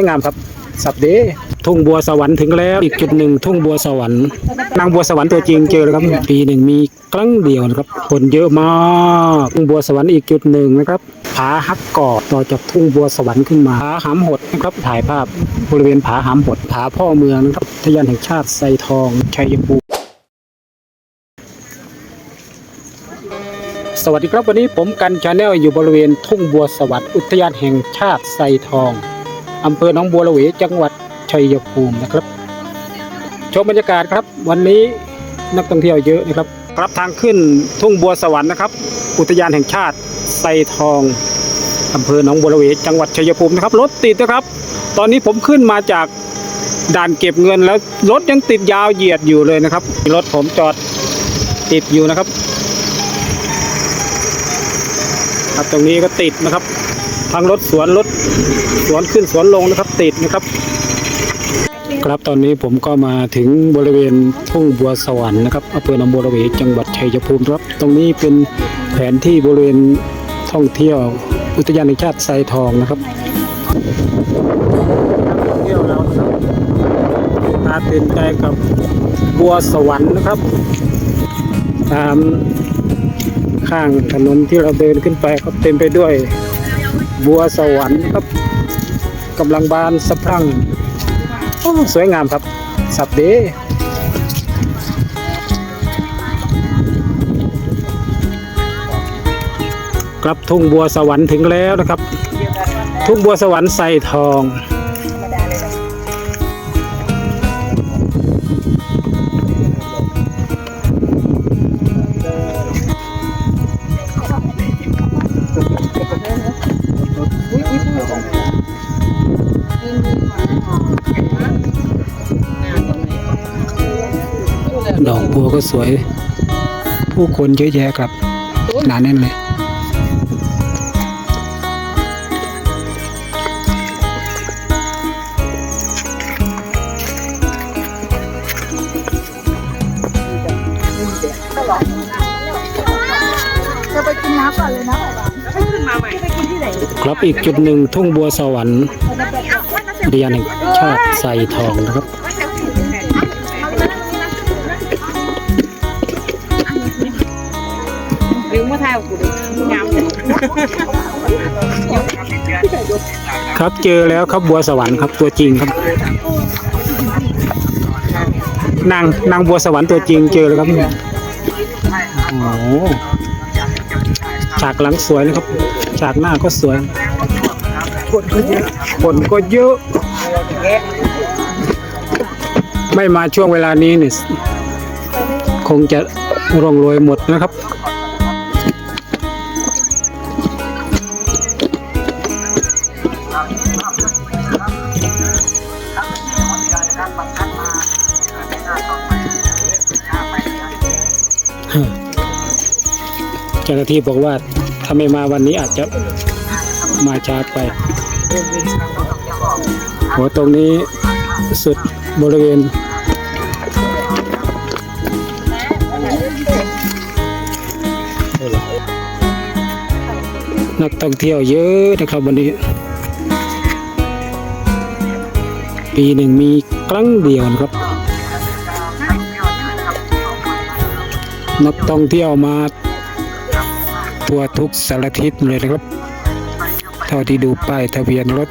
วยงามครับ สับเดทุ่งบัวสวรรค์ถึงแล้วอีกจุดหนึ่งทุ่งบัวสวรรค์ นางบัวสวรรค์ตัวจริงเจอแล้วครับปีหนึ่งมีครั้งเดียวนะครับ คนเยอะมากทุ่งบัวสวรรค์อีกจุดหนึ่งนะครับผาฮักกอดต่อจากทุ่งบัวสวรรค์ขึ้นมาผาหามหดนะครับถ่ายภาพบริเวณผาหามหดผาพ่อเมืองนะครับอุทยานแห่งชาติไซทองชัยภูมิสวัสดีครับวันนี้ผมกันชาแนลอยู่บริเวณทุ่งบัวสวัสดิ์อุทยานแห่งชาติไซทอง อำเภอหนองบัวระเวจังหวัดชัยภูมินะครับ ชมบรรยากาศครับ วันนี้นักท่องเที่ยวเยอะนะครับรับทางขึ้นทุ่งบัวสวรรค์นะครับ อุทยานแห่งชาติไซทองอำเภอหนองบัวระเวจังหวัดชัยภูมินะครับรถติดนะครับ ตอนนี้ผมขึ้นมาจากด่านเก็บเงินแล้วรถยังติดยาวเหยียดอยู่เลยนะครับรถผมจอดติดอยู่นะครับ ครับตรงนี้ก็ติดนะครับ ทางรถสวนรถสวนขึ้นสวนลงนะครับติดนะครับ ครับตอนนี้ผมก็มาถึงบริเวณทุ่งบัวสวรรค์นะครับอำเภอหนองบัวระเวจังหวัดชัยภูมิครับ ตรงนี้เป็นแผนที่บริเวณท่องเที่ยวอุทยานแห่งชาติไซทองนะครับเที่ยวแล้วนะครับตาตื่นใจกับบัวสวรรค์นะครับ ตามข้างถนนที่เราเดินขึ้นไปก็เต็มไปด้วย บัวสวรรค์ครับกำลังบานสะพรั่งโอ้สวยงามครับ สับเดกลับทุ่งบัวสวรรค์ถึงแล้วนะครับ ทุ่งบัวสวรรค์ใส่ทอง ดอกบัวก็สวย ผู้คนเยอะแยะครับหนาแน่นเลยเราไปกินน้ำก่อนเลยนะให้ขึ้นมาใหม่ไปกินที่ไหนครับอีกจุดหนึ่งทุ่งบัวสวรรค์เรียนแห่งชาติใส่ทองนะครับ หรือว่าไทยกูดูน้ำครับเจอแล้วครับบัวสวรรค์ครับตัวจริงครับ นางนางบัวสวรรค์ตัวจริงเจอแล้วครับโอ้โหฉากหลังสวยนะครับ ฉากหน้าก็สวย คนก็เยอะคนก็เยอะ ไม่มาช่วงเวลานี้เนี่ยคงจะร่องรวยหมดนะครับ จ้าหน้าที่บอกว่าถ้าไม่มาวันนี้อาจจะมาช้าไปโหตรงนี้สุดบริเวณนักท่องเที่ยวเยอะนะครับวันนี้ ปีหนึ่งมีครั้งเดียวนะครับ นักท่องเที่ยวมา ทั่วทุกสารทิศเลยนะครับ เท่าที่ดูป้ายทะเบียนรถ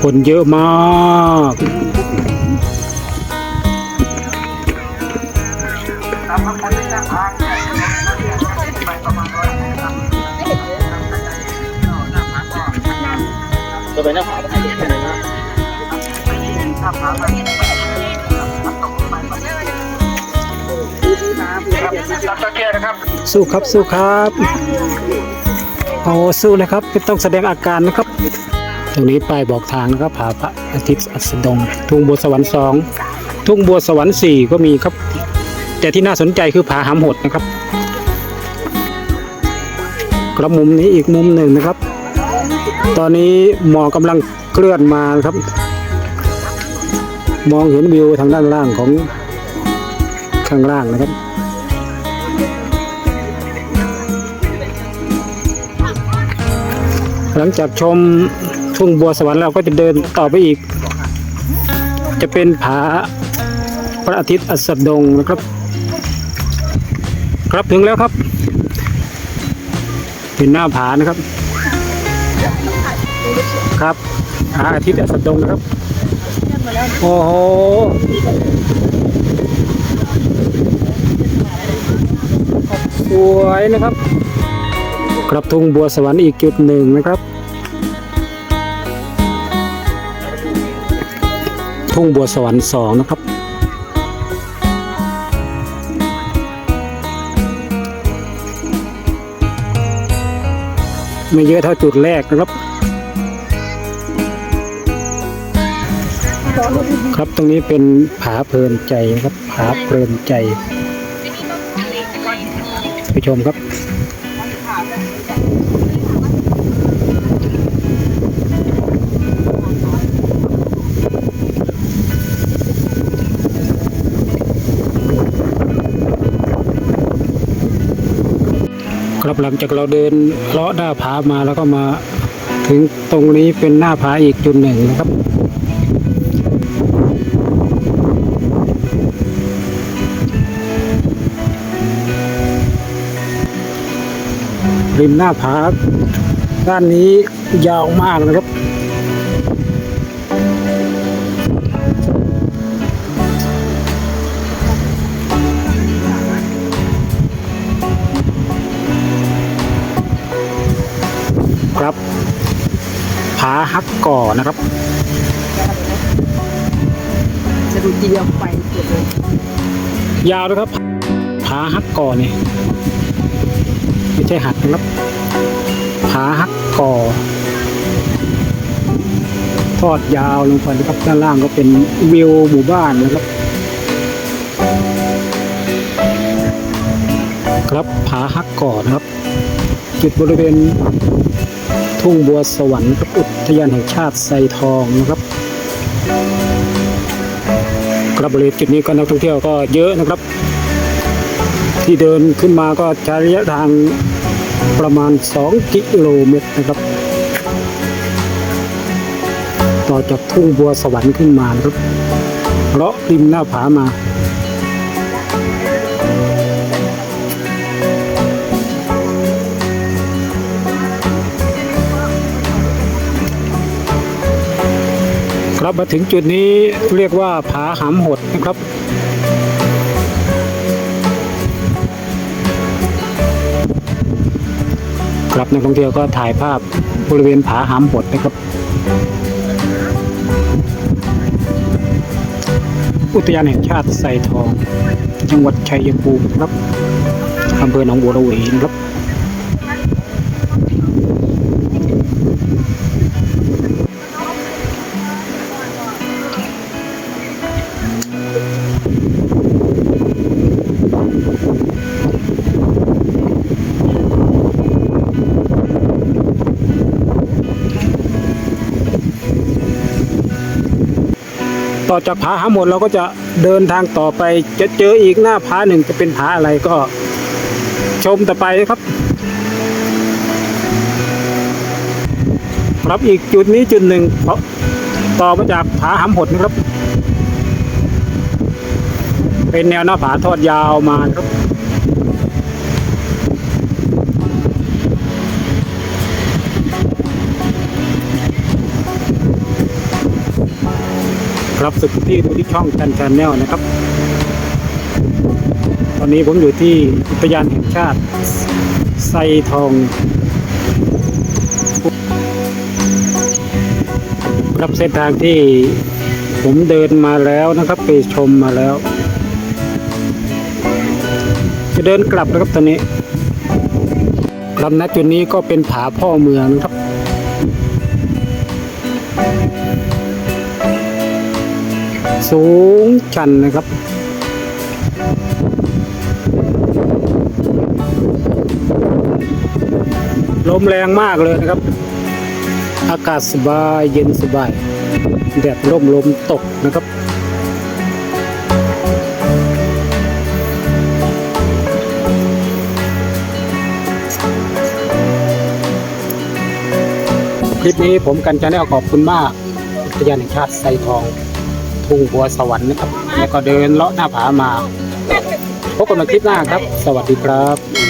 คนเยอะมาก สู้ครับสู้ครับโอ้สู้เลยครับไม่ต้องแสดงอาการนะครับ ตรงนี้ป้ายบอกทางนะครับผาพระอาทิตย์อัสดง ทุ่งบัวสวรรค์สองทุ่งบัวสวรรค์สี่ก็มีครับ แต่ที่น่าสนใจคือผาหามหดนะครับกระมุมนี้อีกมุมหนึ่งนะครับ ตอนนี้หมอกำลังเคลื่อนมาครับ มองเห็นวิวทางด้านล่างของข้างล่างนะครับ หลังจากชมทุ่งบัวสวรรค์เราก็จะเดินต่อไปอีก จะเป็นผาพระอาทิตย์อัสดงนะครับ ครับถึงแล้วครับเห็นหน้าผานะครับ ครับพระอาทิตย์อัสดงนะครับ โอ้โหสวยนะครับกระทุ่งบัวสวรรค์อีกจุดหนึ่งนะครับ ทุ่งบัวสวรรค์สองนะครับ ไม่เยอะเท่าจุดแรกนะครับ ครับตรงนี้เป็นผาเพลินใจครับผาเพลินใจไปชมครับครับหลังจากเราเดินเลาะหน้าผามาแล้วก็มา ถึงตรงนี้เป็นหน้าผาอีกจุดหนึ่งนะครับ ริมหน้าผาด้านนี้ยาวมากนะครับ ครับผาฮักก่อนะครับจะดูทีเดียวไปเกือบเลยยาวนะครับผาฮักก่อนี่ ไม่ใช่หักนะครับผาฮักก่อ ทอดยาวลงไปนะครับด้านล่างก็เป็นวิวหมู่บ้านนะครับ ครับผาฮักก่อนะครับจุดบริเวณทุ่งบัวสวรรค์ครับอุทยานแห่งชาติไซทองนะครับครับบริเวณจุดนี้ก็นักท่องเที่ยวก็เยอะนะครับ ที่เดินขึ้นมาก็ใช้ระยะทางประมาณ 2 กิโลเมตรนะครับ ต่อจากทุ่งบัวสวรรค์ขึ้นมาครับเลาะริมหน้าผามาครับมาถึงจุดนี้เรียกว่าผาหำหดนะครับ ครับนักท่องเที่ยวก็ถ่ายภาพบริเวณผาหามบดนะครับ อุทยานแห่งชาติไซทอง จังหวัดชัยภูมิครับอำเภอหนองบัวระเวนครับ ต่อจากผาหาหมดเราก็จะเดินทางต่อไป จะเจออีกหน้าผาหนึ่งจะเป็นผาอะไรก็ชมต่อไปนะครับ ครับอีกจุดนี้จุดหนึ่งเพราะต่อมาจากผาหำหดนะครับ เป็นแนวหน้าผาทอดยาวมาครับ รับสุดที่ดูที่ช่องกันชาแนลนะครับ ตอนนี้ผมอยู่ที่อุทยานแห่งชาติไซทอง ครับเส้นทางที่ผมเดินมาแล้วนะครับ ไปชมมาแล้ว จะเดินกลับนะครับตอนนี้ลำนัดจุดนี้ก็เป็นผาพ่อเมืองนะครับ สูงชันนะครับ ลมแรงมากเลยนะครับ อากาศสบายเย็นสบาย แดดร่มลมตกนะครับคลิปนี้ผมกันชาแนลขอบคุณมากอุทยานแห่งชาติไซทอง ทุ่งบัวสวรรค์นะครับ แล้วก็เดินเลาะหน้าผามาพบกันใหม่คลิปหน้าครับ สวัสดีครับ